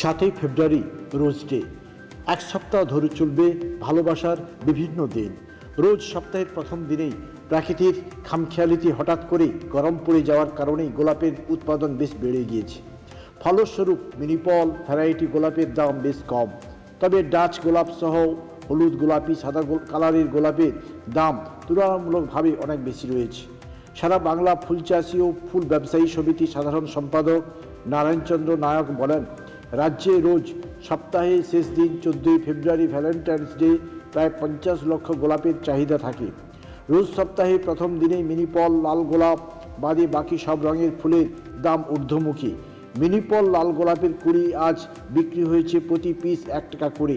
সাতই ফেব্রুয়ারি, rose day. এক সপ্তাহ ধরে চলবে ভালোবাসার বিভিন্ন দিন। রোজ সপ্তাহের প্রথম দিনেই প্রাকৃতিক খামখেয়ালিতে হঠাৎ করে গরম পড়ে যাওয়ার কারণেই গোলাপের উৎপাদন বেশ বেড়ে গিয়েছে। ফলস্বরূপ মিনিপল ভ্যারাইটি গোলাপের দাম বেশ কম। তবে ডাচ গোলাপ সহ হলুদ গোলাপি, সাদা কালারের গোলাপের দাম তুলনামূলকভাবে অনেক বেশি রয়েছে। সারা বাংলা ফুল চাষি ও ফুল ব্যবসায়ী সমিতি সাধারণ সম্পাদক নারায়ণচন্দ্র নায়ক বলেন রাজ্যে রোজ সপ্তাহে শেষ দিন চোদ্দোই ফেব্রুয়ারি ভ্যালেন্টাইন্স ডে, প্রায় পঞ্চাশ লক্ষ গোলাপের চাহিদা থাকে। রোজ সপ্তাহে প্রথম দিনে মিনিপল লাল গোলাপ, বাদে বাকি সব রঙের ফুলের দাম ঊর্ধ্বমুখী। মিনিপল লাল গোলাপের কুড়ি আজ বিক্রি হয়েছে প্রতি পিস এক টাকা করে।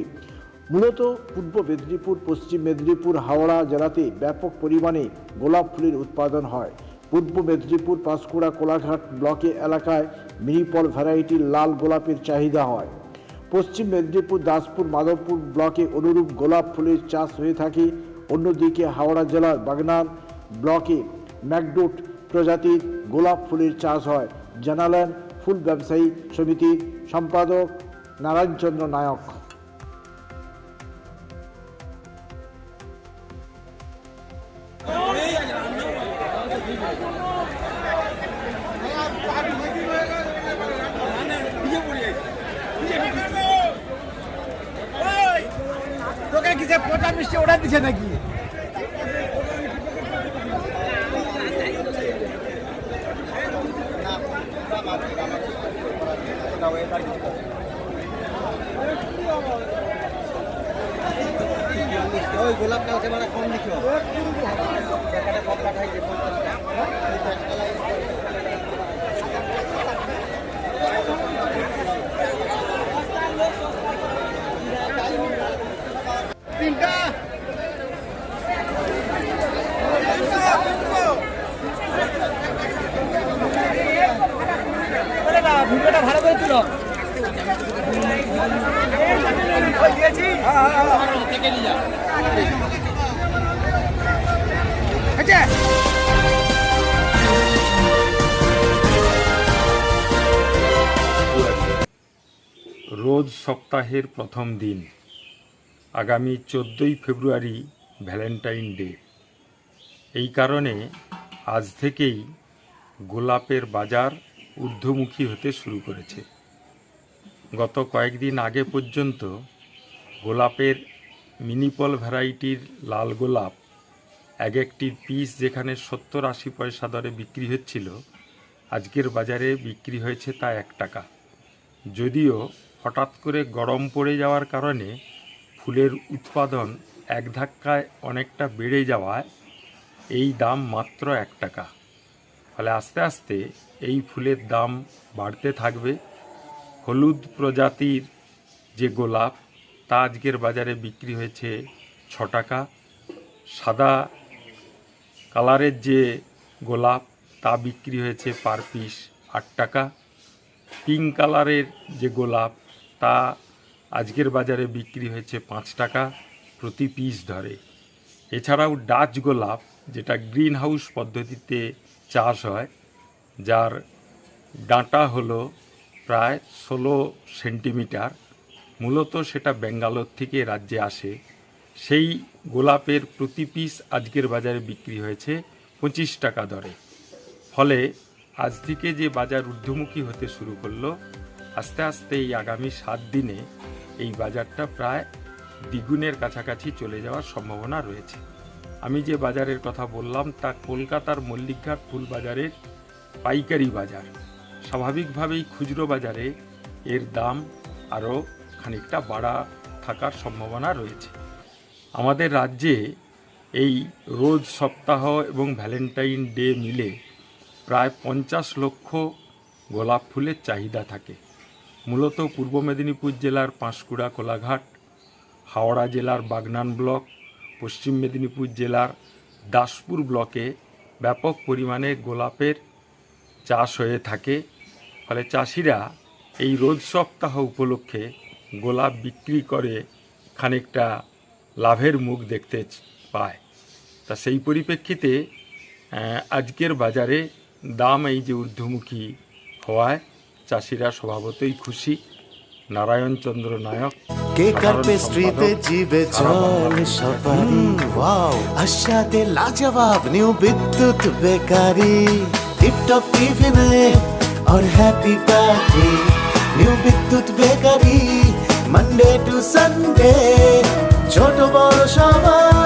মূলত পূর্ব মেদিনীপুর, পশ্চিম মেদিনীপুর, হাওড়া জেলাতে ব্যাপক পরিমাণে গোলাপ ফুলের উৎপাদন হয়। পূর্ব মেদিনীপুর পাঁশকুড়া কোলাঘাট ব্লকে এলাকায় মিনিপল ভ্যারাইটির লাল গোলাপের চাহিদা হয়। পশ্চিম মেদিনীপুর, দাসপুর, মাধবপুর ব্লকে অনুরূপ গোলাপ ফুলের চাষ হয়ে থাকে। অন্যদিকে হাওড়া জেলার বাগনান ব্লকে ম্যাকডোট প্রজাতির গোলাপ ফুলের চাষ হয়। জানালেন ফুল ব্যবসায়ী সমিতির সম্পাদক নারায়ণচন্দ্র নায়ক। তোকে কি যে পচা মিষ্টি ওটা দিছে নাকি? ওই গোলাপ কালকে মানে কম দেখিও ভিডিওটা রোজ সপ্তাহের প্রথম দিন, আগামী চোদ্দোই ফেব্রুয়ারি ভ্যালেন্টাইন ডে। এই কারণে আজ থেকেই গোলাপের বাজার ঊর্ধ্বমুখী হতে শুরু করেছে। গত কয়েকদিন আগে পর্যন্ত গোলাপের মিনিপল ভ্যারাইটির লাল গোলাপ এক একটি পিস যেখানে সত্তর আশি পয়সা দরে বিক্রি হচ্ছিল, আজকের বাজারে বিক্রি হয়েছে তা এক টাকা। যদিও হঠাৎ করে গরম পড়ে যাওয়ার কারণে ফুলের উৎপাদন এক ধাক্কায় অনেকটা বেড়ে যাওয়ায় এই দাম মাত্র এক টাকা। ফলে আস্তে আস্তে এই ফুলের দাম বাড়তে থাকবে। হলুদ প্রজাতির যে গোলাপ, তা আজকের বাজারে বিক্রি হয়েছে ছ টাকা সাদা কালারের যে গোলাপ, তা বিক্রি হয়েছে পার পিস আট টাকা। পিঙ্ক কালারের যে গোলাপ, তা আজকের বাজারে বিক্রি হয়েছে পাঁচ টাকা প্রতি পিস ধরে। এছাড়াও ডাচ গোলাপ, যেটা গ্রিন হাউস পদ্ধতিতে চাষ হয়, যার ডাঁটা হলো প্রায় ষোলো সেন্টিমিটার। মূলত সেটা ব্যাঙ্গালোর থেকে রাজ্যে আসে। সেই গোলাপের প্রতি পিস আজকের বাজারে বিক্রি হয়েছে পঁচিশ টাকা দরে। ফলে আজ থেকে যে বাজার ঊর্ধ্বমুখী হতে শুরু করল, আস্তে আস্তে এই আগামী সাত দিনে এই বাজারটা প্রায় দ্বিগুণের কাছাকাছি চলে যাওয়ার সম্ভাবনা রয়েছে। আমি যে বাজারের কথা বললাম, তা কলকাতার মল্লিকঘাট ফুল বাজারের পাইকারি বাজার। স্বাভাবিকভাবেই খুচরো বাজারে এর দাম আরও খানিকটা বাড়া থাকার সম্ভাবনা রয়েছে। আমাদের রাজ্যে এই রোজ সপ্তাহ এবং ভ্যালেন্টাইন ডে মিলে প্রায় পঞ্চাশ লক্ষ গোলাপ ফুলের চাহিদা থাকে। মূলত পূর্ব মেদিনীপুর জেলার পাঁশকুড়া কোলাঘাট, হাওড়া জেলার বাগনান ব্লক, পশ্চিম মেদিনীপুর জেলার দাসপুর ব্লকে ব্যাপক পরিমাণে গোলাপের চাষ হয়ে থাকে ফলে চাষিরা এই রোজ সপ্তাহ উপলক্ষে গোলাপ বিক্রি করে খানিকটা লাভের মুখ দেখতে পায়। তা সেই পরিপ্রেক্ষিতে আজকের বাজারে দাম এই যে ঊর্ধ্বমুখী হওয়ায় চাষিরা স্বভাবতই খুশি। নারায়ণচন্দ্র নায়ক কে আর পেস্ট্রিতে জিবে জল সাপারি। ওয়াও আশাতে লাজবাব নিউ বিদ্যুৎ বেকারি। টিপটপ টিফিনে और happy party new Bidyut bakery Monday to Sunday ছোট বড় সবাই